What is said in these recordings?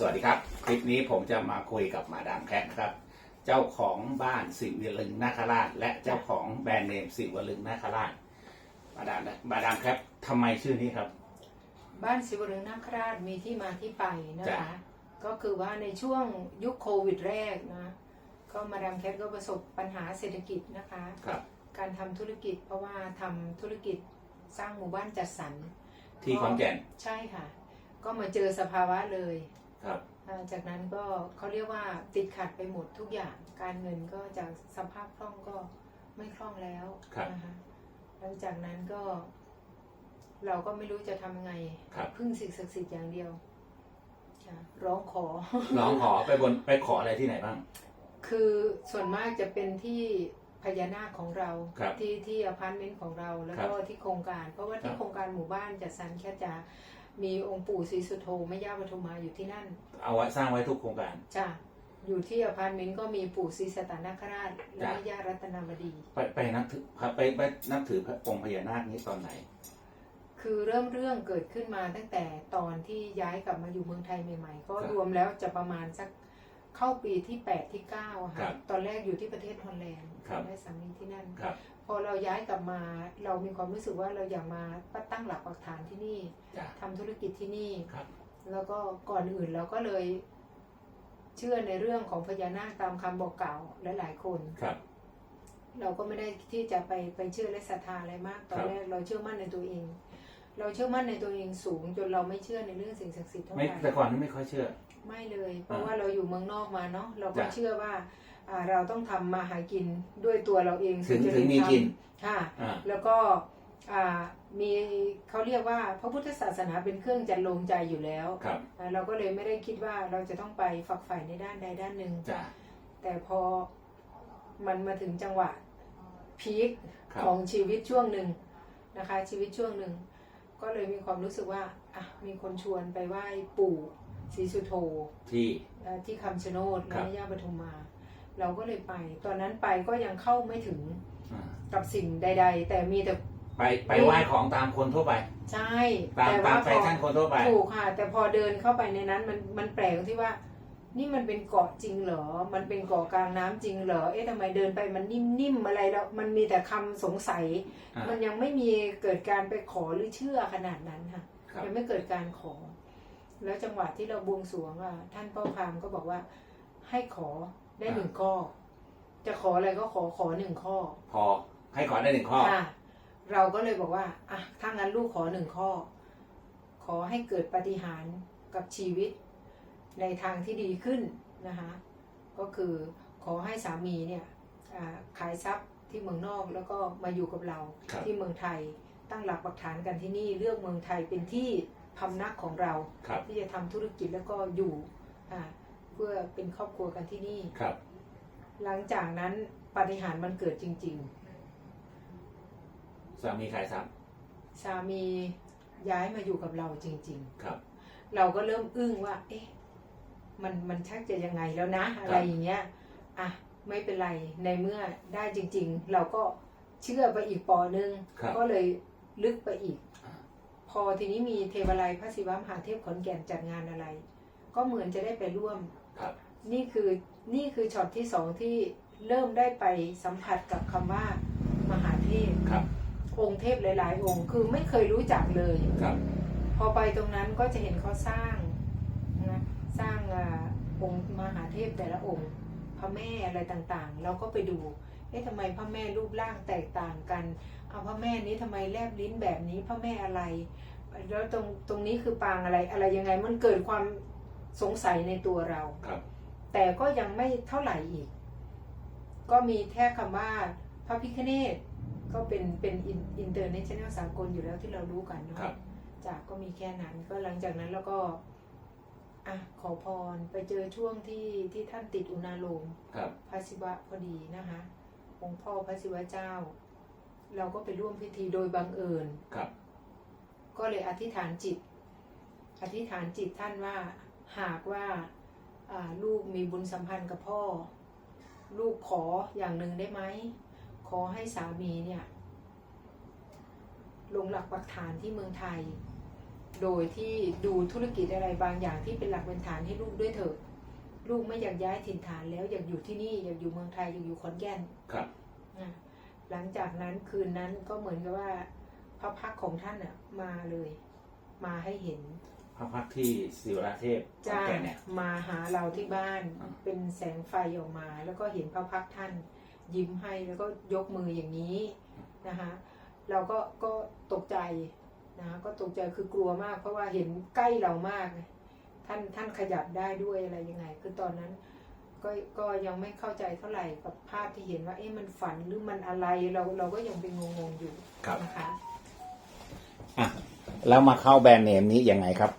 สวัสดีครับ คลิปนี้ผมจะมาคุยกับมาดามแคทนะครับ เจ้าของบ้านสิวลึงนาคราช และเจ้าของแบรนด์เนมสิวลึงนาคราช มาดามมาดามแคททำไมชื่อนี้ครับ บ้านศิวลึงนาคราชมีที่มาที่ไปนะจ้ะคะ ก็คือว่าในช่วงยุคโควิดแรกนะก็มาดามแคทก็ประสบปัญหาเศรษฐกิจนะคะครับการทำธุรกิจเพราะว่าทำธุรกิจสร้างหมู่บ้านจัดสรรที่ขอนแก่นใช่ค่ะ ก็มาเจอสภาวะเลย ครับอ่าจากนั้นก็เขาเรียกว่าติดขัดไปหมดทุกอย่าง การเงินก็จากสภาพคล่องก็ไม่คล่องแล้วครับนะคะหลังจากนั้นก็ เราก็ไม่รู้จะทำยังไงครับพึ่งสิ่งศักดิ์สิทธิ์อย่างเดียวค่ะร้องขอน้องขอไปบนไปขออะไรที่ไหนบ้าง คือส่วนมากจะเป็นที่พญานาคของเราครับที่ที่อพาร์ตเมนต์ของเราแล้วก็ที่โครงการ เพราะว่าครัที่บโครงการหมู่บ้านจัดสรรแค่จะ มีองค์ปู่ศรีสุโธแม่ย่าปทุมมาอยู่ที่นั่น เอาไว้สร้างไว้ทุกโครงการ จ้ะ อยู่ที่อพาร์ตเมนต์ก็มีปู่ศรีสตานาคราชและจ้ะ แม่ย่ารัตนาวดี ไปไปนับถือไปไปนับถือพระองค์พญานาคนี้ตอนไหน คือเริ่มเรื่องเกิดขึ้นมาตั้งแต่ตอนที่ย้ายกลับมาอยู่เมืองไทยใหม่ๆ ก็ครับรวมแล้วจะประมาณสักเข้าปีที่ 8 ที่9อะครัค่ะบตอนแรกอยู่ที่ประเทศฮอลแลนด์ครับได้สามีที่นั่น ครับ พอเราย้ายกลับมา เรามีความรู้สึกว่าเราอยากมาตั้งหลักปักฐานที่นี่ จ้ะทำธุรกิจที่นี่ ครับ แล้วก็ก่อนอื่นเราก็เลย เชื่อในเรื่องของพญานาคตามคำบอกกล่าวหลายๆคน ครับ เราก็ไม่ได้ที่จะไปไปเชื่อและศรัทธาอะไรมาก ตอนครับแรกเราเชื่อมั่นในตัวเอง เราเชื่อมั่นในตัวเองสูง จนเราไม่เชื่อในเรื่องสิ่งศักดิ์สิทธิ์เท่าไหไม่ร่แต่ก่อนนี้ไม่ค่อยเชื่อ ไม่เลย เพราะอ่าว่าเราอยู่เมืองนอกมาเนาะเราก็จ้ะ เชื่อว่า อ่าเราต้องทำมาหากินด้วยตัวเราเองถึงสุจริตถึงมีธรรกินค่ะอ่าแล้วก็อ่ามีเขาเรียกว่าพระพุทธศาสนาเป็นเครื่องจันลงใจอยู่แล้วครับ อ่าเราก็เลยไม่ได้คิดว่าเราจะต้องไปฝักใฝ่ในด้านใดด้านหนึ่งจ้ะ แต่พอมันมาถึงจังหวะพีคครับ ของชีวิตช่วงหนึ่งนะคะ ชีวิตช่วงหนึ่ง ก็เลยมีความรู้สึกว่าอะมีคนชวนไปไหว้ปู่ศรีสุโธที่ เอ่อที่คำชะโนดครัและบแม่ย่าปทุมมา เราก็เลยไป ตอนนั้นไปก็ยังเข้าไม่ถึงอ่ากับสิ่งใด ๆ แต่มีแต่ไปไปไหว้ของตามคนทั่วไป ใช่ตามแต่ตาว่ามแฟพอชั่นคนทั่วไป ถูกค่ะ แต่พอเดินเข้าไปในนั้นมันมันแปลกตรงที่ว่า นี่มันเป็นเกาะจริงเหรอ มันเป็นเกาะกลางน้ำจริงเหรอ เอ๊ะทำไมเดินไปมันนิ่มๆอะไรแล้วมันมีแต่คำสงสัย อ่ามันยังไม่มีเกิดการไปขอหรือเชื่อขนาดนั้นค่ะ ครับ ยังไม่เกิดการขอ แล้วจังหวะที่เราบวงสรวงอะท่านพ่อพราหมณ์ก็บอกว่า ให้ขอ ได้หนึ่งข้อ จะขออะไรก็ขอขอหนึ่งข้อ พอให้ขอได้หนึ่งข้อ ค่ะ เราก็เลยบอกว่าอะถ้างั้นลูกขอหนึ่งข้อ ขอให้เกิดปาฏิหารย์กับชีวิต ในทางที่ดีขึ้นนะคะ ก็คือขอให้สามีเนี่ยอ่าขายทรัพย์ที่เมืองนอกแล้วก็มาอยู่กับเราครับ ที่เมืองไทยตั้งหลักปักฐานกันที่นี่เลือกเมืองไทยเป็นที่พำนักของเรา ครับ ที่จะทำธุรกิจแล้วก็อยู่อ่าเพื่อเป็นครอบครัวกันที่นี่ ครับ หลังจากนั้นปาฏิหารย์มันเกิดจริงๆสามีขายทรัพย์สามีย้ายมาอยู่กับเราจริง ครับ ๆ เราก็เริ่มอึ้งว่า เอ๊ะ มันมันชักจะยังไงแล้วนะ อะไรอย่างเงี้ย อะ ไม่เป็นไรในเมื่อได้จริง ๆ เราก็เชื่อไปอีกปอนึง ครับ ก็เลยลึกไปอีกอ่าพอทีนี้มีเทวไลยพระศิวมหาเทพขอนแก่นจัดงานอะไร ก็เหมือนจะได้ไปร่วมครับ นี่คือนี่คือช็อตที่สองที่เริ่มได้ไปสัมผัสกับคำว่ามหาเทพครับ องค์เทพหลาย ๆ องค์คือไม่เคยรู้จักเลยครับ พอไปตรงนั้นก็จะเห็นเขาสร้างนะสร้างอาองค์มหาเทพแต่ละองค์ พระแม่อะไรต่างๆ เราก็ไปดูเอ๊ะทำไมพระแม่รูปร่างแตกต่างกันเอาพระแม่นี้ทำไมแลบลิ้นแบบนี้พระแม่อะไร แล้วตรงตรงนี้คือปางอะไรอะไรยังไงมันเกิดความ สงสัยในตัวเรา ครับ แต่ก็ยังไม่เท่าไหร่อีก ก็มีแค่คำว่าพระพิคเนตก็เป็นเป็นอินเตอร์เนชั่นแนลสากลอยู่แล้วที่เรารู้กันเนาะครับ จากก็มีแค่นั้น ก็หลังจากนั้นแล้วก็อะขอพรไปเจอช่วงที่ที่ท่านติดอุณาโลม ครับ พระศิวะพอดีนะคะองค์พ่อพระศิวะเจ้า เราก็ไปร่วมพิธีโดยบังเอิญ ครับ ก็เลยอธิษฐานจิต อธิษฐานจิตท่านว่า หากว่าลูกมีบุญสัมพันธ์กับพ่อ ลูกขออย่างหนึ่งได้ไหม ขอให้สามีเนี่ยลงหลักปักฐานที่เมืองไทย โดยที่ดูธุรกิจอะไรบางอย่างที่เป็นหลักเป็นฐานให้ลูกด้วยเถอะ ลูกไม่อยากย้ายถิ่นฐานแล้วอยากอยู่ที่นี่อยากอยู่เมืองไทยอยากอยู่ขอนแก่นครับหลังจากนั้นคืนนั้นก็เหมือนกับว่าพระพักของท่านอะมาเลย มาให้เห็น พระพักตร์ที่ศิวราเทพขอนจ้าแก่นเนี่ย มาหาเราที่บ้านอ่า เป็นแสงไฟออกมา แล้วก็เห็นพระพักตร์ท่านยิ้มให้แล้วก็ยกมืออย่างนี้นะคะเราก็ก็ตกใจนะคะก็ตกใจคือกลัวมาก เพราะว่าเห็นใกล้เรามากท่านท่านขยับได้ด้วยอะไรยังไง คือตอนนั้น ก็ก็ยังไม่เข้าใจเท่าไหร่กับภาพที่เห็นว่า เอ๊ะมันฝันหรือมันอะไรเราเราก็ยังเป็นงงๆอยู่ครับ นะคะ อะ แล้วมาเข้าแบรนด์เนมนี้ยังไงครับ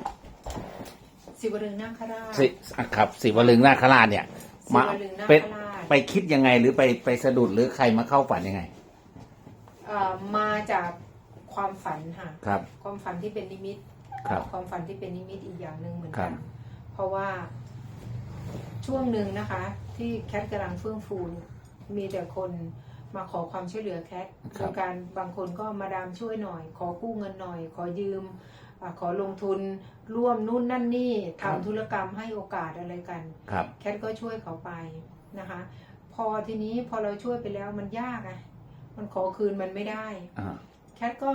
สิวลึงนาคราชสิอะครับศิวลึงนาคราชเนี่ยสิมาวลึงนาเป็นคราชไปคิดยังไงหรือไปไปสะดุดหรือใครมาเข้าฝันยังไง เอ่อมาจากความฝันค่ะ ครับ ความฝันที่เป็นนิมิต ครับ ความฝันที่เป็นนิมิตอีกอย่างหนึ่งเหมือนครักันบเพราะว่าช่วงหนึ่งนะคะ ที่แคทกำลังเฟื่องฟูเนี่ยมีแต่คน มาขอความช่วยเหลือแคทโดยการบางคนก็มาดามช่วยหน่อย ขอกู้เงินหน่อย ขอยืมอาขอลงทุนร่วมนู่นนั่นนี่ทำธุรกรรมให้โอกาสอะไรกันครับแคทก็ช่วยเขาไปนะคะ พอทีนี้พอเราช่วยไปแล้วมันยากอะมันขอคืนมันไม่ได้อ่าแคทก็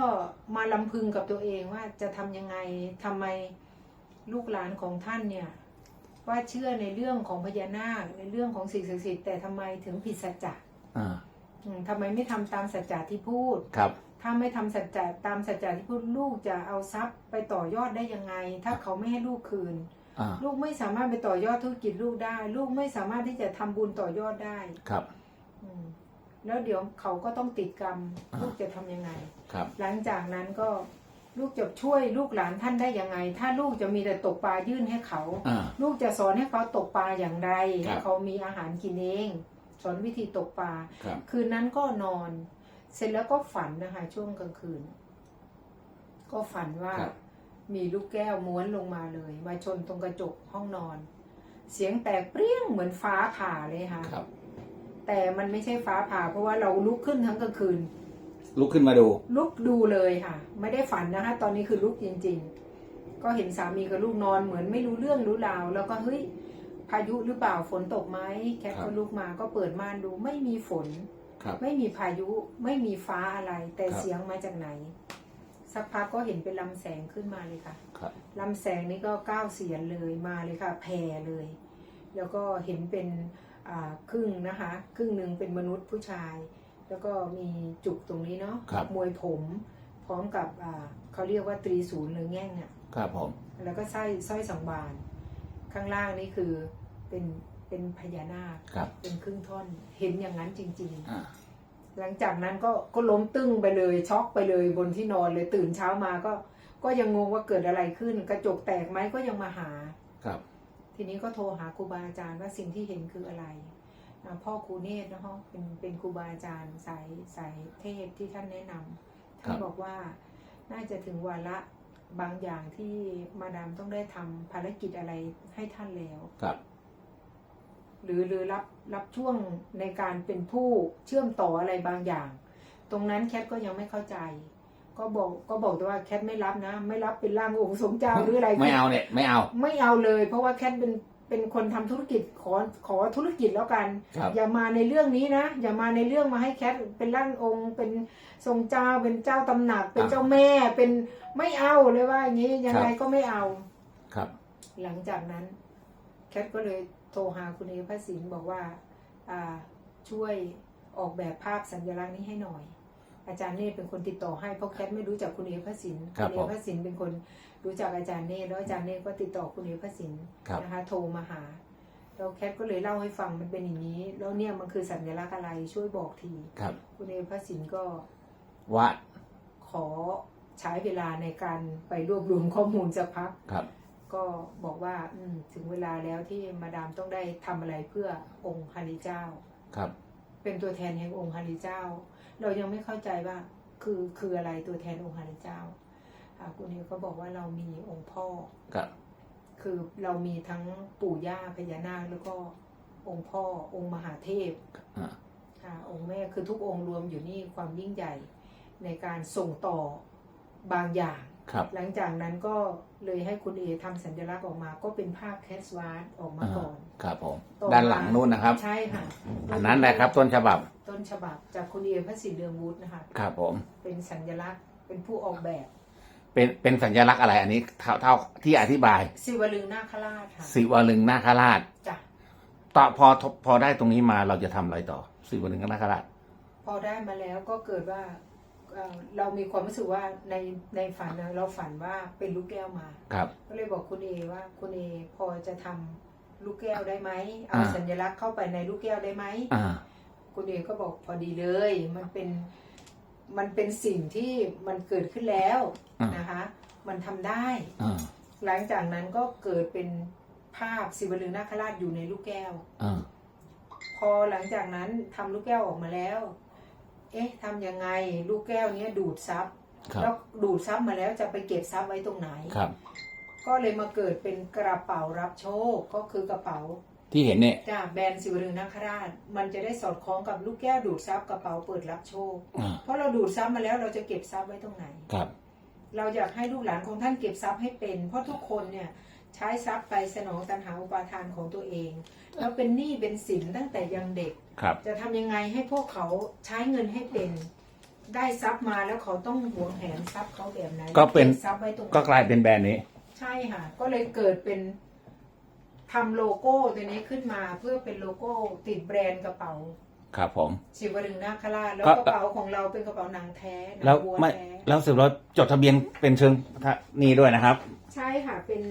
มาลำพึงกับตัวเองว่าจะทำยังไงทำไมลูกหลานของท่านเนี่ยว่าเชื่อในเรื่องของพญานาคในเรื่องของสิ่งศักดิ์สิทธิ์แต่ทำไมถึงผิดสัจจะอ่าอืม ทำไมไม่ทำตามสัจจะที่พูด ครับ ถ้าไม่ทำสัจจะตามสัจจะที่พูดลูกจะเอาทรัพย์ไปต่อยอดได้ยังไง ถ้าเขาไม่ให้ลูกคืน อ่า ลูกไม่สามารถไปต่อยอดธุรกิจลูกได้ ลูกไม่สามารถที่จะทำบุญต่อยอดได้ครับ อืมแล้วเดี๋ยวเขาก็ต้องติดกรรม อ่า ลูกจะทำยังไง ครับ หลังจากนั้นก็ลูกจะช่วยลูกหลานท่านได้ยังไง ถ้าลูกจะมีแต่ตกปลายื่นให้เขา อ่า ลูกจะสอนให้เขาตกปลาอย่างไร ครับ ให้เขามีอาหารกินเอง สอนวิธีตกปลาครับคืนนั้นก็นอน เสร็จแล้วก็ฝันนะคะ ช่วงกลางคืน ก็ฝันว่าครับ มีลูกแก้วม้วนลงมาเลย มาชนตรงกระจกห้องนอน เสียงแตกเปรี้ยงเหมือนฟ้าผ่าเลยค่ะ ครับ แต่มันไม่ใช่ฟ้าผ่า เพราะว่าเราลุกขึ้นทั้งกลางคืน ลุกขึ้นมาดู ลุกดูเลยค่ะ ไม่ได้ฝันนะคะ ตอนนี้คือลุกจริง ๆ ก็เห็นสามีกับลูกนอนเหมือนไม่รู้เรื่องรู้ราว แล้วก็เฮ้ย พายุหรือเปล่าฝนตกไหมแคทครับก็ลุกมาก็เปิดม่านดูไม่มีฝนครับไม่มีพายุไม่มีฟ้าอะไร แต่ครับเสียงมาจากไหน สักพักก็เห็นเป็นลำแสงขึ้นมาเลยค่ะครับลำแสงนี้ก็ก้าวเสียนเลยมาเลยค่ะ แผ่เลย แล้วก็เห็นเป็นอ่าครึ่งนะคะ ครึ่งหนึ่งเป็นมนุษย์ผู้ชาย แล้วก็มีจุกตรงนี้เนาะครับมวยผมพร้อมกับอ่าเขาเรียกว่าตรีศูนย์หรือแง่งเนี่ยครับผมแล้วก็สร้อยสร้อยสองบาน ข้างล่างนี่คือเป็นเป็นพญานาคครับ เป็นครึ่งท่อนเห็นอย่างนั้นจริง ๆ อ่า หลังจากนั้นก็ก็ล้มตึ้งไปเลยช็อกไปเลยบนที่นอนเลยตื่นเช้ามาก็ ก็ยังงงว่าเกิดอะไรขึ้น กระจกแตกไหมก็ยังมาหา ครับ ทีนี้ก็โทรหาครูบาอาจารย์ว่าสิ่งที่เห็นคืออะไรอ่าพ่อครูเนตรนะฮะเป็นเป็นครูบาอาจารย์สายสายเทพที่ท่านแนะนำท่านบอกว่าน่าจะถึงวาระ บางอย่างที่มาดามต้องได้ทำภารกิจอะไรให้ท่านแล้วครับ หรือหรือรับรับช่วงในการเป็นผู้เชื่อมต่ออะไรบางอย่าง ตรงนั้นแคทก็ยังไม่เข้าใจ ก็บอกก็บอกแต่ว่าแคทไม่รับนะ ไม่รับเป็นร่างองค์สมเจ้าหรืออะไรไม่เอาเนี่ยไม่เอา ไม่เอาเลย เพราะว่าแคทเป็น เป็นคนทำธุรกิจขอขอธุรกิจแล้วกันครับอย่ามาในเรื่องนี้นะ อย่ามาในเรื่องมาให้แคทเป็นร่างองค์ เป็นทรงเจ้าเป็นเจ้าตำหนัก เป็นอะเจ้าแม่เป็นไม่เอาเลยว่าอย่างนี้ยังไงครับก็ไม่เอาครับ หลังจากนั้น แคทก็เลยโทรหาคุณเอพระสินบอกว่า อ่าช่วยออกแบบภาพสัญลักษณ์นี้ให้หน่อย อาจารย์เนตรเป็นคนติดต่อให้เพราะแคทไม่รู้จักคุณเอพระสินครับณเอพระสินเป็นคนรู้จักอาจารย์เนตรแล้วอาจารย์เนตรก็ติดต่อคุณเอพระสินครับ นะคะโทรมาหาแล้วแคทก็เลยเล่าให้ฟังมันเป็นอย่างนี้ แล้วเนี่ยมันคือสัญลักษณ์อะไรช่วยบอกทีครับคุณเอพระสินก็วาดขอใช้เวลาในการไปรวบรวมข้อมูลสักพัก ครับ ก็บอกว่าอืมถึงเวลาแล้วที่มาดามต้องได้ทำอะไรเพื่อองค์ฮาริเจ้า ครับ เป็นตัวแทนแห่งองค์ฮาริเจ้า เรายังไม่เข้าใจว่าคือคืออะไรตัวแทนองค์ฮาริเจ้าอ่าคุณนิวก็บอกว่าเรามีองค์พ่อครับคือเรามีทั้งปู่ย่าพญานาคแล้วก็องค์พ่อองค์มหาเทพอ่าอ่าองค์แม่คือทุกองค์รวมอยู่นี่ความยิ่งใหญ่ในการส่งต่อบางอย่าง ครับหลังจากนั้นก็เลยให้คุณเอทำสัญลักษณ์ออกมา ก็เป็นภาพแคสวาร์ออกมาก่อน ครับผมต่อมาด้านหลังนู่นนะครับ ใช่ค่ะ อันนั้นแหละครับต้นฉบับ ต้นฉบับจากคุณเอพระศิลป์เดืองวุฒินะคะ ครับผม เป็นสัญลักษณ์ เป็นผู้ออกแบบ เป็นเป็นสัญลักษณ์อะไรอันนี้เท่าเท่าที่อธิบายศิวลึงนาคราชค่ะ สิวลึงนาคราชจ้ะต่อพอพอได้ตรงนี้มาเราจะทำอะไรต่อ สิวลึงนาคราช พอได้มาแล้วก็เกิดว่า เอ่อเรามีความรู้สึกว่าในในฝันนะเราฝันว่าเป็นลูกแก้วมา ครับ ก็เลยบอกคุณเอว่าคุณเอพอจะทำลูกแก้วได้ไหมเอาอ่าสัญลักษณ์เข้าไปในลูกแก้วได้ไหมอ่าคุณเอก็บอกพอดีเลย มันเป็นมันเป็นสิ่งที่มันเกิดขึ้นแล้วอ่านนะคะ มันทำได้อ่าหลังจากนั้นก็เกิดเป็นภาพศิวลึงนาคราชอยู่ในลูกแก้วอ่าพอหลังจากนั้นทำลูกแก้วออกมาแล้ว เอ๊ะทำยังไงลูกแก้วเนี้ยดูดซับครับแล้วดูดซับมาแล้วจะไปเก็บซับไว้ตรงไหน ครับ ก็เลยมาเกิดเป็นกระเป๋ารับโชคก็คือกระเป๋าที่เห็นเนี่ยจากแบรนด์สิวรึงนาคราช มันจะได้สอดคล้องกับลูกแก้วดูดซับกระเป๋าเปิดรับโชค อ่าเพราะเราดูดซับมาแล้วเราจะเก็บซับไว้ตรงไหน ครับ เราอยากให้ลูกหลานของท่านเก็บทรัพย์ให้เป็น เพราะทุกคนเนี่ย ใช้ทรัพย์ไปสนองตัณหาอุปาทานของตัวเอง แล้วเป็นหนี้เป็นสินตั้งแต่ยังเด็ก ครับจะทำยังไงให้พวกเขาใช้เงินให้เป็น ได้ทรัพย์มาแล้วเขาต้องหวงแหนทรัพย์เขาแบบไหนก็เป็น ก็บทรัพย์ไว้ตรงไหน ก็กลายเป็นแบรนด์นี้ ใช่ค่ะ ก็เลยเกิดเป็นทำโลโก้ตัวนี้ขึ้นมาเพื่อเป็นโลโก้ติดแบรนด์กระเป๋าครับผมศิวรึงนาคราชแล้วก็ กระเป๋าของเราเป็นกระเป๋าหนังแท้หนัแล้วงวัวไม่แท้แล้วสืบเราจดทะเบียนเป็นเชิงนี่ด้วยนะครับ ใช่ค่ะเป็น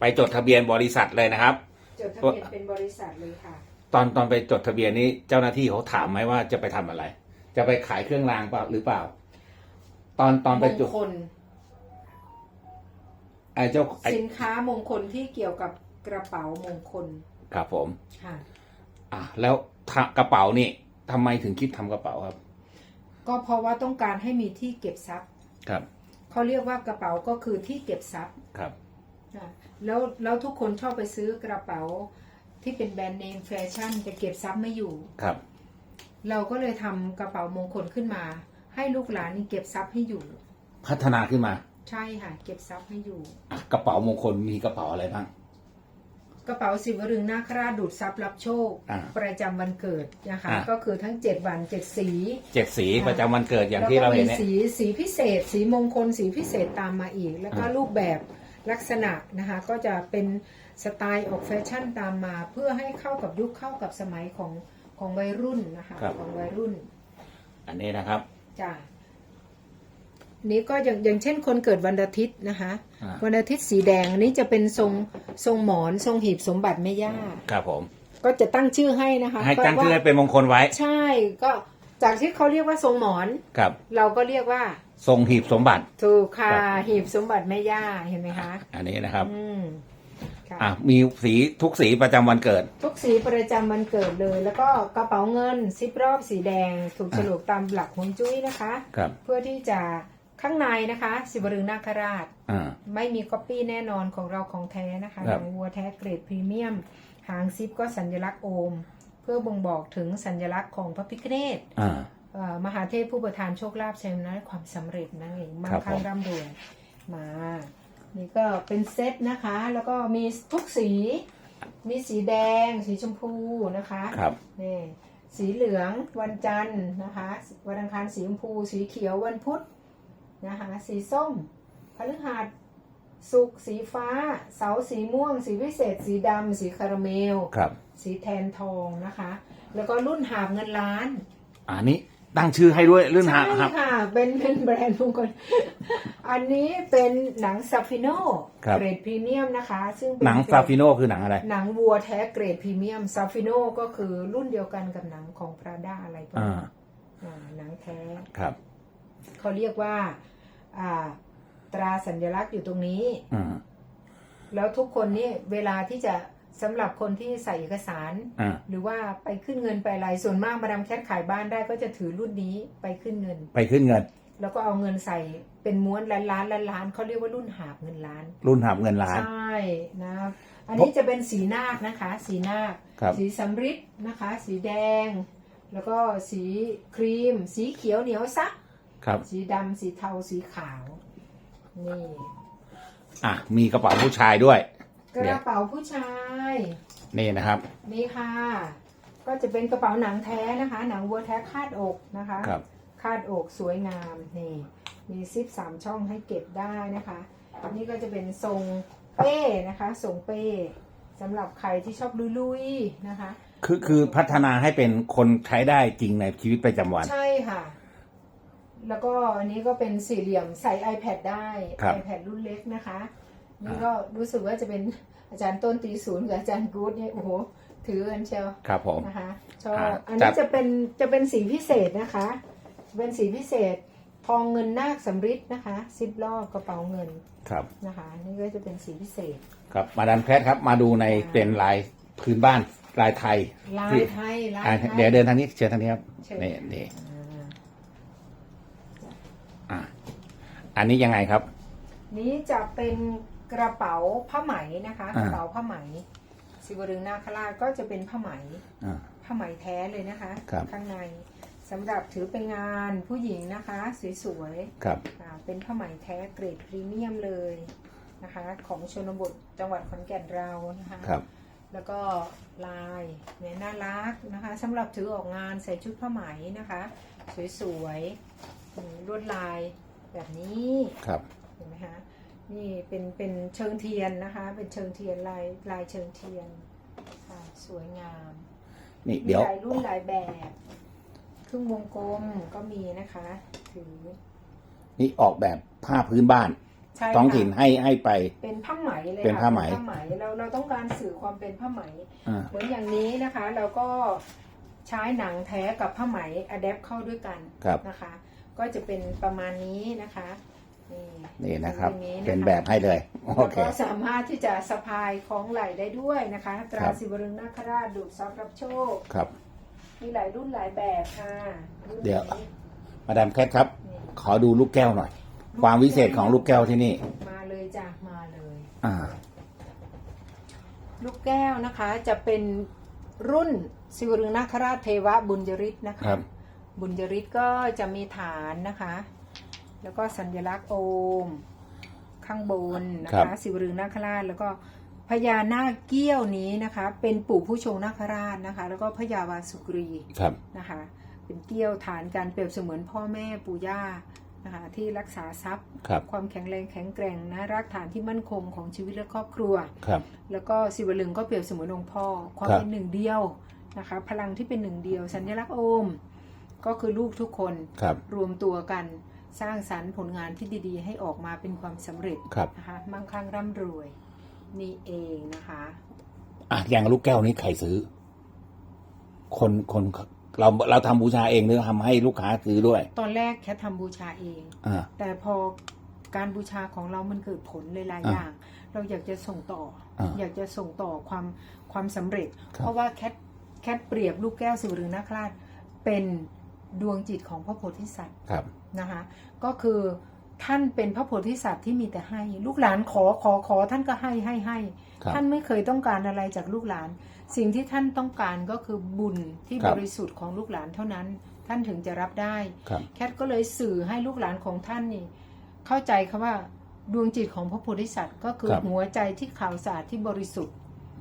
ไปจดทะเบียนบริษัทเลยนะครับ จดทะเบียนเป็นบริษัทเลยค่ะ ตอนตอนไปจดทะเบียนนี้เจ้าหน้าที่เขาถามไหมว่าจะไปทำอะไร จะไปขายเครื่องรางเปล่าหรือเปล่า ตอนตอนไปมจดงคล ไอ้เจ้าไอ้สินค้ามงคลที่เกี่ยวกับกระเป๋ามงคลครับผม ค่ะ อะแล้วทะกระเป๋านี่ทำไมถึงคิดทำกระเป๋าครับ ก็เพราะว่าต้องการให้มีที่เก็บทรัพย์ ครับ เขาเรียกว่ากระเป๋าก็คือที่เก็บทรัพย์ ครับอะ แล้วแล้วทุกคนชอบไปซื้อกระเป๋าที่เป็นแบรนด์เนมแฟชั่นจะเก็บทรัพย์ไม่อยู่ ครับ เราก็เลยทำกระเป๋ามงคลขึ้นมา ให้ลูกหลานนี่เก็บทรัพย์ให้อยู่ พัฒนาขึ้นมาใช่ค่ะ เก็บทรัพย์ให้อยู่ อะกระเป๋ามงคลมีกระเป๋าอะไรบ้าง กระเป๋าสิวรึงนาคราชดูดทรัพย์รับโชค อ่าประจำวันเกิดนะคะ อ่า ก็คือทั้งเจ็ดวันเจ็ดสีเจ็ดสีอะประจำวันเกิดอย่างที่เราเห็นแล้วก็เนี่ยมีสีสีพิเศษ สีมงคลสีพิเศษตามมาอีก แล้วก็อ่ารูปแบบ ลักษณะนะคะก็จะเป็นสไตล์ออกแฟชั่นตามมา เพื่อให้เข้ากับยุคเข้ากับสมัยของของวัยรุ่นนะคะของวัยรุ่นอันนี้นะครับจ้ะนี้ก็อย่างอย่างเช่นคนเกิดวันอาทิตย์นะคะอ่าวันอาทิตย์สีแดงอันนี้จะเป็นทรงทรงหมอนทรงหีบสมบัติแม่ย่า ครับผม ก็จะตั้งชื่อให้นะคะให้ตั้งชื่อให้ว่าเป็นมงคลไว้ ใช่ก็จากที่เขาเรียกว่าทรงหมอน ครับ เราก็เรียกว่า ทรงหีบสมบัติ ถูกค่ะ ครับ หีบสมบัติแม่ย่าเห็นไหมคะอันนี้นะครับ อืมค่ะอะมีสีทุกสีประจำวันเกิด ทุกสีประจำวันเกิดเลย แล้วก็กระเป๋าเงินซิปรอบสีแดง ถูกฉลกตามหลักฮวงจุ้ยนะคะ ครับ เพื่อที่จะข้างในนะคะ สิบรึงนาคราช อ่า ไม่มีก๊อปปี้แน่นอนของเราของแท้นะคะครัหบนังวัวแท้เกรดพรีเมียม หางซิปก็สัญลักษณ์โอม เพื่อบ่งบอกถึงสัญลักษณ์ของพระพิฆเนศอ่าเอ่อ มหาเทพผู้ประทานโชคลาภชัยชนะและความสำเร็จนั่นเองมั่ครังบคั่งผมร่ำรวยมา นี่ก็เป็นเซตนะคะ แล้วก็มีทุกสี มีสีแดง สีชมพูนะคะครับนี่สีเหลืองวันจันทร์นะคะ วันอังคารสีชมพู สีเขียววันพุธนะคะ สีส้มพฤหัสสุกร์สีฟ้า เสาร์สีม่วง สีวิเศษ สีดำสีคาราเมลครับ สีแทนทองนะคะ แล้วก็รุ่นหาบเงินล้าน อันนี้ ตั้งชื่อให้ด้วยเรื่องหาใช่ครับ ค่ะ เป็นเป็นแบรนด์มงคลอันนี้เป็นหนังซาฟิโนครับ เกรดพรีเมียมนะคะ ซึ่งเป็หนังเกรดซาฟิโนคือหนังอะไร หนังวัวแท้เกรดพรีเมียมซาฟิโนก็คือรุ่นเดียวกันกับหนังของพราด้าอะไรพวกอ่านี้อ่าหนังแท้ ครับ เขาเรียกว่า อ่า ตราสัญลักษณ์อยู่ตรงนี้อ่าแล้วทุกคนนี่เวลาที่จะ สำหรับคนที่ใส่เอกสาร อ่า หรือว่าไปขึ้นเงินไปอะไรส่วนมากมาดามแคทขายบ้านได้ก็จะถือรุ่นนี้ไปขึ้นเงิน ไปขึ้นเงิน แล้วก็เอาเงินใส่เป็นม้วนล้านล้านล้านล้านเขาเรียกว่ารุ่นหาบเงินล้าน รุ่นหาบเงินล้าน ใช่นะครับอันนี้จะเป็นสีนาคนะคะ สีนาค ครับ สีสำริดนะคะ สีแดง แล้วก็สีครีม สีเขียวเหนียวซัก ครับ สีดำสีเทาสีขาว นี่ อะ มีกระเป๋าผู้ชายด้วย กระเป๋าผู้ชาย นี่นะครับ นี่ค่ะ ก็จะเป็นกระเป๋าหนังแท้นะคะ หนังวัวแท้คาดอกนะคะครับ คาดอกสวยงามนี่ มีซิปสามช่องให้เก็บได้นะคะอันนี้ก็จะเป็นทรงเป้นะคะทรงเป้สำหรับใครที่ชอบลุยๆนะคะ คือคือพัฒนาให้เป็นคนใช้ได้จริงในชีวิตประจำวัน ใช่ค่ะ แล้วก็อันนี้ก็เป็นสี่เหลี่ยมใส่ iPad ได้ ครับ iPad รุ่นเล็กนะคะ นี่ก็รู้สึกว่าจะเป็น อาจารย์ต้นตีศูนย์กับอาจารย์กู๊ดเนี่ยโอ้โหถือกันเชียวครับผมนะคะชอบอ่าอันจันี้ดจะเป็นจะเป็นสีพิเศษนะคะ เป็นสีพิเศษทองเงินนาคสำริดนะคะซิปรอบกระเป๋าเงินครับนะคะนี่ก็จะเป็นสีพิเศษ ครับมาดามแคทครับ มาดูในเป็นลายพื้นบ้านลายไทยลายไทยลายอะไทยเดี๋ยวเดินทางนี้เชิญทางนี้ครับเชิญนี่นี่อ่าอะอันนี้ยังไงครับ นี้จะเป็น กระเป๋าผ้าไหมนะคะอ่ากระเป๋าผ้าไหมสิวรึงนาคราชก็จะเป็นผ้าไหมอ่า ผ้าไหมแท้เลยนะคะ ครับ ข้างในสำหรับถือเป็นงานผู้หญิงนะคะ สวยๆครับอ่าเป็นผ้าไหมแท้เกรดพรีเมียมเลยนะคะ ของชนบทจังหวัดขอนแก่นเรานะคะ ครับ แล้วก็ลายเนี่ยน่ารักนะคะสำหรับถือออกงานใส่ชุดผ้าไหมนะคะ สวยๆอืมลวดลายแบบนี้ ครับ เห็นไหมคะ นี่เป็นเป็นเชิงเทียนนะคะ เป็นเชิงเทียนลายลายเชิงเทียนค่ะสวยงามนี่มีเดี๋ยวหลายรุ่นหลายแบบครึ่งวงกลมก็มีนะคะถือนี่ออกแบบผ้าพื้นบ้าน ใช่ท้องค่ะถิ่นให้ให้ไป เป็นผ้าไหมเลยเป็นค่ะผ้าไหมเป็นผ้าไหมเราเราต้องการสื่อความเป็นผ้าไหม อ่าเหมือนอย่างนี้นะคะ เราก็ใช้หนังแท้กับผ้าไหมอะแดปเข้าด้วยกันครับ นะคะ ก็จะเป็นประมาณนี้นะคะ นี่นี่นะครับอย่างะคะเป็นแบบให้เลย โอแล้วเค ก็สามารถที่จะสะพายของไหลได้ด้วยนะคะ ตราครับ สิวรึงนาคราชดูดซับรับโชค ครับ มีหลายรุ่นหลายแบบค่ะรุ่นเดี๋ยว นี้มาดามแคทครับ นี่ขอดูลูกแก้วหน่อย ความวิเศษของลูกแก้วที่นี่ มาเลยจ้ะมาเลย อ่า ลูกแก้วนะคะจะเป็นรุ่นสิวรึงนาคราชเทวะบุญยริศนะคะ ครับ บุญยริศก็จะมีฐานนะคะ แล้วก็สัญลักษณ์โอม ข้างบนนะครัคะ บ สิวรึงนาคราช แล้วก็พญานาคเกี้ยวนี้นะคะ เป็นปู่ผู้ชงนาคราชนะคะ แล้วก็พญาวาสุกรี ครับ นะคะ เป็นเกี้ยวฐานการเปรียบเสมือนพ่อแม่ปู่ย่านะคะที่รักษาทรัพย์ ครับ ความแข็งแรงแข็งแกร่งนะรากฐานที่มั่นคงของชีวิตและครอบครัว ครับ แล้วก็สิวลึงก็เปรียบเสมือนองค์พ่อ ความครับ เป็นหนึ่งเดียวนะคะ พลังที่เป็นหนึ่งเดียว สัญลักษณ์โอม ก็คือลูกทุกคนครับ รวมตัวกัน สร้างสรรค์ผลงานที่ดี ๆ ให้ออกมาเป็นความสำเร็จครับ นะคะมั่งคั่งร่ำรวย นี่เองนะคะ อะอย่างลูกแก้วนี้ใครซื้อ คนคนเราเราทำบูชาเองหรือทำให้ลูกค้าซื้อด้วย ตอนแรกแค่ทำบูชาเอง อ่า แต่พอการบูชาของเรามันเกิดผลหลายๆอะอย่าง เราอยากจะส่งต่ออะอยากจะส่งต่อความความสำเร็จ ครับเพราะว่าแคทแคทเปรียบลูกแก้วสิวรึงนาคราชเป็น ดวงจิตของพระโพธิสัตว์ครับนะคะก็คือท่านเป็นพระโพธิสัตว์ที่มีแต่ให้ ลูกหลานขอขอขอท่านก็ให้ให้ให้ครับท่านไม่เคยต้องการอะไรจากลูกหลาน สิ่งที่ท่านต้องการก็คือบุญที่ครับบริสุทธิ์ของลูกหลานเท่านั้น ท่านถึงจะรับได้ครับแคทก็เลยสื่อให้ลูกหลานของท่านนี่ เข้าใจคำว่าดวงจิตของพระโพธิสัตว์ ก็คือครับหัวใจที่ขาวสะอาดที่บริสุทธิ์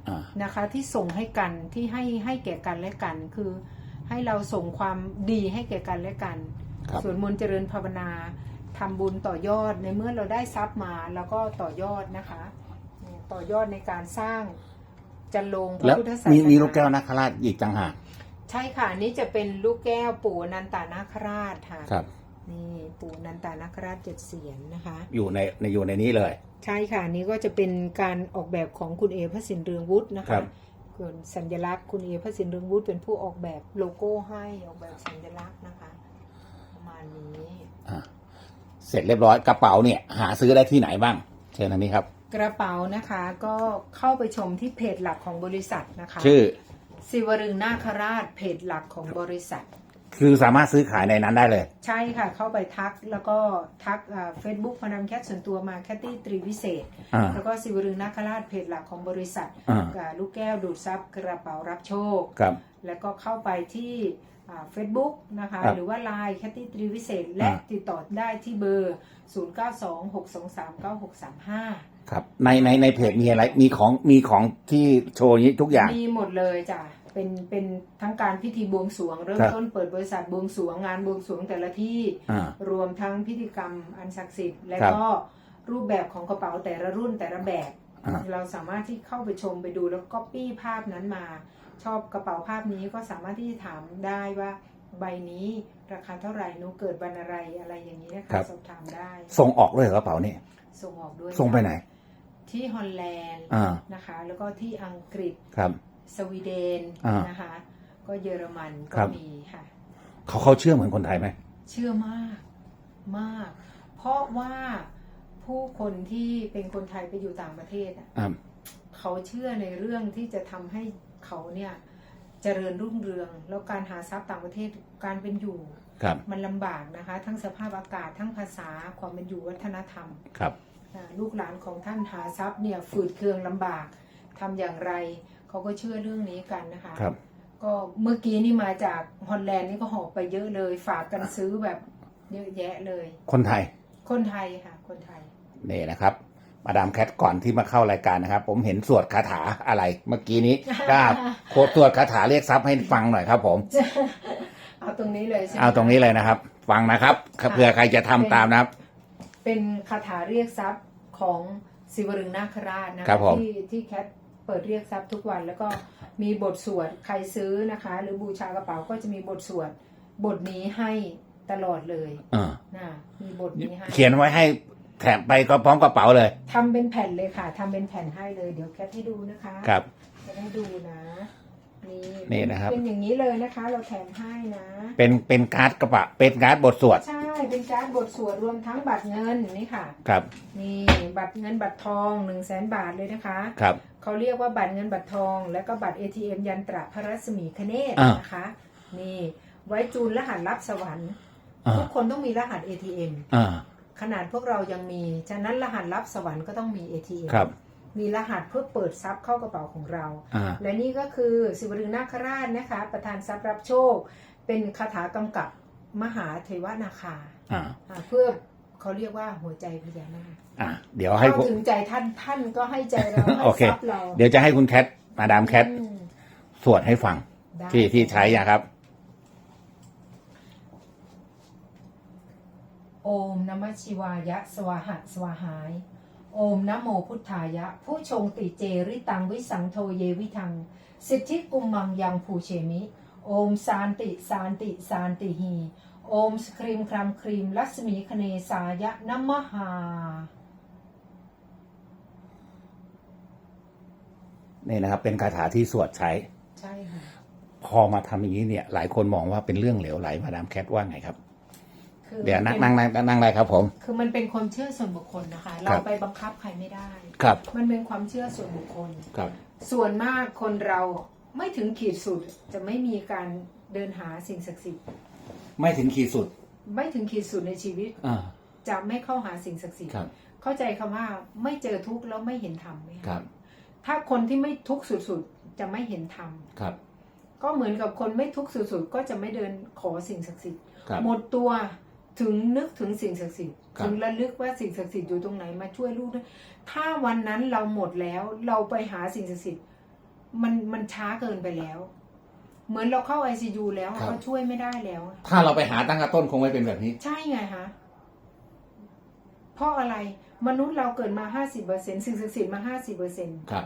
อ่านะคะที่ส่งให้กันที่ให้ให้แก่กันและกันคือ ให้เราส่งความดีให้แก่กันและกันครับส่วนมนต์เจริญภาวนาทำบุญต่อยอดในเมื่อเราได้ทรัพย์มาแล้วก็ต่อยอดนะคะเนี่ยต่อยอดในการสร้างจันลงพแล้ระวพุทธศาสมีนามีลูกแก้วนักขราชอีกต่างหากใช่ค่ะอันนี่จะเป็นลูกแก้วปู่อนันตานาคราชค่ะครับนี่ปู่อนันตานาคราชเจ็ดเสียนนะคะ อยู่ในในอยู่ในนี้เลย ใช่ค่ะอันนี้ก็จะเป็นการออกแบบของคุณเอพระสินเรืองวุฒินะครัคะ บส่วนสัญลักษณ์คุณเอพระสินเรืองวุฒิเป็นผู้ออกแบบโลโก้ให้ออกแบบสัญลักษณ์นะคะ ประมาณนี้อ่าเสร็จเรียบร้อยกระเป๋าเนี่ย หาซื้อได้ที่ไหนบ้าง เชิญทางนี้ครับ กระเป๋านะคะก็เข้าไปชมที่เพจหลักของบริษัทนะคะ ชื่อสิวรึงนาคราชเพจหลักของบริษัท คือสามารถซื้อขายในนั้นได้เลย ใช่ค่ะ เข้าไปทักแล้วก็ทักเฟซบุ๊กพนัมแคทส่วนตัวมาแคตตี้ตรีวิเศษ อ่าแล้วก็สิวรึงนาคราชเพจหลักของบริษัทอ่า กับลูกแก้วดูดซับกระเป๋ารับโชค ครับ แล้วก็เข้าไปที่เฟซบุ๊กนะคะ ครับหรือว่า Line แคตตี้ตรีวิเศษ และอ่า ติดต่อได้ที่เบอร์ 0926239635 ครับ ในในในเพจมีอะไร มีของมีของที่โชว์นี้ทุกอย่าง มีหมดเลยจ้ะ เป็นเป็นทั้งการพิธีบวงสรวง เริ่มครับต้นเปิดบริษัทบวงสรวงงานบวงสรวงแต่ละที่อ่ารวมทั้งพิธีกรรมอันศักดิ์สิทธิ์และครับก็รูปแบบของกระเป๋าแต่ละรุ่นแต่ละแบบอ่าเราสามารถที่เข้าไปชมไปดูแล้วก็ปี้ภาพนั้นมา ชอบกระเป๋าภาพนี้ก็สามารถที่จะถามได้ว่าใบนี้ราคาเท่าไหร่หนูเกิดวันอะไรอะไรอย่างนี้นะครัคะบสอบถามได้ส่งออกด้วยเหรอกระเป๋านี่ส่งออกด้วยส่งไปไหน ที่ฮอลแลนด์อ่านะคะ แล้วก็ที่อังกฤษครับ สวีเดนอ่านนะคะ ก็เยอรมันคก็รับ มีค่ะ เขาเขาเชื่อเหมือนคนไทยไหม เชื่อมากมาก เพราะว่าผู้คนที่เป็นคนไทยไปอยู่ต่างประเทศอะอ่า เขาเชื่อในเรื่องที่จะทำให้เขาเนี่ยเจริญรุ่งเรือง แล้วการหาทรัพย์ต่างประเทศการเป็นอยู่ ครับ มันลำบากนะคะ ทั้งสภาพอากาศทั้งภาษาความเป็นอยู่วัฒนธรรมครับ อ่าลูกหลานของท่านหาทรัพย์เนี่ยฝืดเคืองลำบากทำอย่างไร เขาก็เชื่อเรื่องนี้กันนะคะครับ ก็เมื่อกี้นี่มาจากฮอลแลนด์นี่ก็หอบไปเยอะเลย ฝากกันซื้อแบบเยอะแยะเลย คนไทย คนไทยค่ะ คนไทยนี่นะครับ มาดามแคทก่อนที่มาเข้ารายการนะครับ ผมเห็นสวดคาถาอะไร เมื่อกี้นี้ก็โคดสวดคาถาเรียกทรัพย์ให้ฟังหน่อยครับ ผม เอาตรงนี้เลยใช่ไหมเอาตรงนี้เลยนะครับ ฟังนะครับเผื่อใครจะทำตามนะครับ เป็นคาถาเรียกทรัพย์ของศิวรึงนาคราชนะครับผมที่ที่แคท เปิดเรียกทรัพย์ทุกวัน แล้วก็มีบทสวดใครซื้อนะคะ หรือบูชากระเป๋าก็จะมีบทสวดบทนี้ให้ตลอดเลยอ่านะมีบทนี้ให้เขียนไว้ให้แถมไปก็พร้อมกระเป๋าเลยทำเป็นแผ่นเลยค่ะทำเป็นแผ่นให้เลยเดี๋ยวแคทให้ดูนะคะครับ จะได้ดูนะนี่นี่นะครับ เป็นอย่างนี้เลยนะคะ เราแถมให้นะ เป็นเป็นการ์ดกระเป๋าเป็นการ์ดบทสวด ใช่เป็นการดบทสวดรวมทั้งบัตรเงินนี่ค่ะ ครับ นี่บัตรเงินบัตรทอง1นึ่งแสนบาทเลยนะคะ ครับ เขาเรียกว่าบัตรเงินบัตรทอง แล้วก็บัตร ATM ยันตระพระรัศมีคเนศอ่านนะคะ นี่ไว้จูนรหัสรับสวรรค์อ่าทุกคนต้องมีรหัส ATM อ่าขนาดพวกเรายังมี ฉะนั้นรหัสรับสวรรค์ก็ต้องมี ATM ครับมีรหัสเพื่อเปิดทรัพย์เข้ากระเป๋าของเราอ่าและนี่ก็คือสิวรึงนาคราชนะคะ ประธานทรัพย์รับโชค เป็นคาถากำกับมหาเทวนาคาอ่าอ่าเพื่อ เขาเรียกว่าหัวใจพญานาคอ่าเดี๋ยวให้เข้าผมถึงใจท่านท่านก็ให้ใจเราให้โอเค ทรัพย์เราเดี๋ยวจะให้คุณแคทมาดามแคทอืมสวดให้ฟัง ได้ที่ที่ใช้อะครับ โอมนมัชชิวายะ สวาหะสวาหาย โอมนะโมพุทธายะ ผู้ชงติเจริตังวิสังโทเยวิทัง สิทธิกุมมังยังภูเชมิ โอมสานติสานติสานติฮี โอมสครีมครามครีมลัสมีคเนสายะนัมมหานี่นะครับ เป็นคาถาที่สวดใช้ ใช่ค่ะ พอมาทำอย่างนี้เนี่ย หลายคนมองว่าเป็นเรื่องเหลวไหลมาดามแคทว่าไงครับ คือเดี๋ยวนั่งมันั่งเป็นั่งนั่งเลยครับผม คือมันเป็นความเชื่อส่วนบุคคลนะคะ เราครับไปบังคับใครไม่ได้ ครับ มันเป็นความเชื่อส่วนบุคคล ครับ ส่วนมากคนเราไม่ถึงขีดสุดจะไม่มีการเดินหาสิ่งศักดิ์สิทธิ์ ไม่ถึงขีดสุด ไม่ถึงขีดสุดในชีวิต อ่า จะไม่เข้าหาสิ่งศักดิ์สิทธิ์ครับ เข้าใจคำว่าไม่เจอทุกข์แล้วไม่เห็นธรรมไหมะครับ ถ้าคนที่ไม่ทุกข์สุดๆจะไม่เห็นธรรมครับ ก็เหมือนกับคนไม่ทุกข์สุดๆก็จะไม่เดินขอสิ่งศักดิ์สิทธิ์ครับ หมดตัวถึงนึกถึงสิ่งศักดิ์สิทธิ์ครับ ถึงระลึกว่าสิ่งศักดิ์สิทธิ์อยู่ตรงไหนมาช่วยลูกด้วยถ้าวันนั้นเราหมดแล้วเราไปหาสิ่งศักดิ์สิทธิ์มันมันช้าเกินไปแล้ว เหมือนเราเข้าไอซียูแล้วอะครับก็ช่วยไม่ได้แล้วอะถ้าเราไปหาตั้งแต่ต้นคงไม่เป็นแบบนี้ ใช่ไงคะเพราะอะไรมนุษย์เราเกิดมาห้าสิบเปอร์เซ็นสิ่งศักดิ์สิทธิ์มาห้าสิบเปอร์เซ็นครับ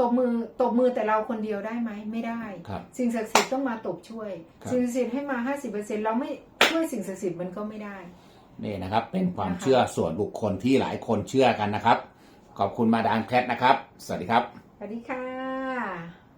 ตบมือตบมือแต่เราคนเดียวได้ไหมไม่ได้ ครับ สิ่งศักดิ์สิทธิ์ต้องมาตบช่วย ครับ สิ่งศักดิ์สิทธิ์ให้มาห้าสิบเปอร์เซ็นเราไม่ช่วยสิ่งศักดิ์สิทธิ์มันก็ไม่ได้ นี่นะครับ เป็นความนะคะ เชื่อส่วนบุคคลที่หลายคนเชื่อกันนะครับ ขอบคุณมาดามแคทนะครับ สวัสดีครับ สวัสดีค่ะ